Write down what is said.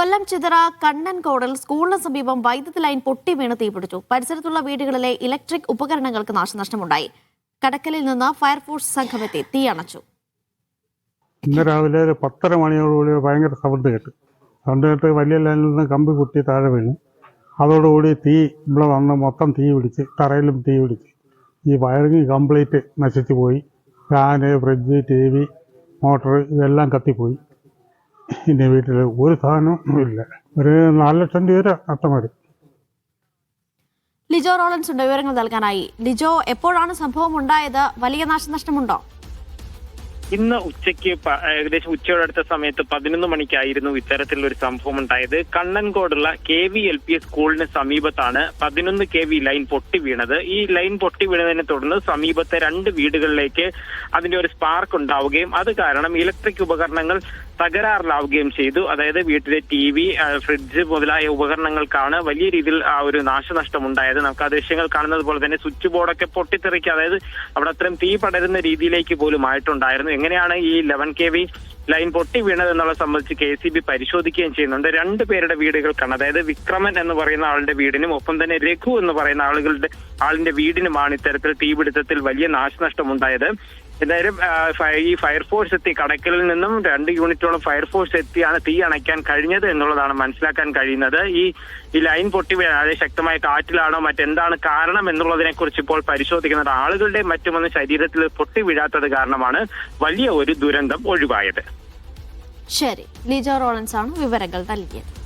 കൊല്ലം ചിതറ കണ്ണൻകോടിൽ സ്കൂളിന് സമീപം വൈദ്യുതി ലൈൻ പൊട്ടി വീണ് തീപിടിച്ചു. പരിസരത്തുള്ള വീടുകളിലെ ഇലക്ട്രിക് ഉപകരണങ്ങൾക്ക് നാശനഷ്ടമുണ്ടായി. കടക്കലിൽ നിന്ന് ഫയർഫോഴ്സ് സംഘമെത്തി തീ അണച്ചു. ഇന്ന് രാവിലെ ഒരു പത്തര മണിയോടുകൂടി ഭയങ്കര സൗണ്ട് കേട്ടു. സൗണ്ട് കേട്ട് വലിയ ലൈനിൽ നിന്ന് കമ്പി കുത്തി താഴെ വീണു. അതോടുകൂടി തീ ഇവിടെ വന്ന് മൊത്തം തീ പിടിച്ച് തറയിലും തീ പിടിച്ച്. ഈ വയറിങ് കംപ്ലീറ്റ് നശിച്ചു പോയി. Fan fridge T V motor ഇതെല്ലാം കത്തിപ്പോയി. ഇനി വീട്ടിൽ ഒരു സാധനവും ഇല്ല. ഒരു നാല് ലക്ഷം രൂപ നഷ്ടം വരും. ലിജോ റോളൻസ് ഉണ്ട് വിവരങ്ങൾ നൽകാനായി. ലിജോ എപ്പോഴാണ് സംഭവം ഉണ്ടായത്? വലിയ നാശനഷ്ടമുണ്ടോ? ഇന്ന് ഉച്ചയ്ക്ക് ഏകദേശം ഏകദേശം ഉച്ചയോടടുത്ത സമയത്ത് പതിനൊന്ന് മണിക്കായിരുന്നു ഇത്തരത്തിലുള്ള ഒരു സംഭവം ഉണ്ടായത്. കണ്ണൻകോടുള്ള കെ വി എൽ പി സ്കൂളിന് സമീപത്താണ് പതിനൊന്ന് കെ വി ലൈൻ പൊട്ടി വീണത്. ഈ ലൈൻ പൊട്ടി വീണതിനെ തുടർന്ന് സമീപത്തെ രണ്ട് വീടുകളിലേക്ക് അതിന്റെ ഒരു സ്പാർക്ക് ഉണ്ടാവുകയും അത് കാരണം ഇലക്ട്രിക് ഉപകരണങ്ങൾ തകരാറിലാവുകയും ചെയ്തു. അതായത് വീട്ടിലെ ടി വി ഫ്രിഡ്ജ് മുതലായ ഉപകരണങ്ങൾക്കാണ് വലിയ രീതിയിൽ ആ ഒരു നാശനഷ്ടം ഉണ്ടായത് നമുക്ക് ആ ദൃശ്യങ്ങൾ കാണുന്നത് പോലെ തന്നെ സ്വിച്ച് ബോർഡൊക്കെ പൊട്ടിത്തെറിക്കുക അതായത് അവിടെ അത്രയും തീ പടരുന്ന രീതിയിലേക്ക് പോലും ആയിട്ടുണ്ടായിരുന്നു. എങ്ങനെയാണ് ഈ ലെവൻ കെ വി ലൈൻ പൊട്ടി വീണത് എന്നുള്ളത് സംബന്ധിച്ച് കെ സി ബി പരിശോധിക്കുകയും ചെയ്യുന്നുണ്ട്. രണ്ട് പേരുടെ വീടുകൾക്കാണ്. അതായത് വിക്രമൻ എന്ന് പറയുന്ന ആളുടെ വീടിനും ഒപ്പം തന്നെ രഘു എന്ന് പറയുന്ന ആളുകളുടെ ആളിന്റെ വീടിനുമാണ് ഇത്തരത്തിൽ തീപിടുത്തത്തിൽ വലിയ നാശനഷ്ടം ഉണ്ടായത് എന്തായാലും ഈ ഫയർഫോഴ്സ് എത്തി കടക്കലിൽ നിന്നും രണ്ട് യൂണിറ്റോളം ഫയർഫോഴ്സ് എത്തിയാണ് തീ അണയ്ക്കാൻ കഴിഞ്ഞത് എന്നുള്ളതാണ് മനസ്സിലാക്കാൻ കഴിയുന്നത്. ഈ ഈ ലൈൻ പൊട്ടി വളരെ ശക്തമായ കാറ്റിലാണോ മറ്റെന്താണ് കാരണം എന്നുള്ളതിനെ കുറിച്ച് ഇപ്പോൾ പരിശോധിക്കുന്നത്. ആളുകളുടെ മറ്റുമൊന്ന് ശരീരത്തിൽ പൊട്ടി വീഴാത്തത് കാരണമാണ് വലിയ ഒരു ദുരന്തം ഒഴിവായത്. ശരി ലിജോ റോളൻസ് ആണ് വിവരങ്ങൾ നൽകിയത്.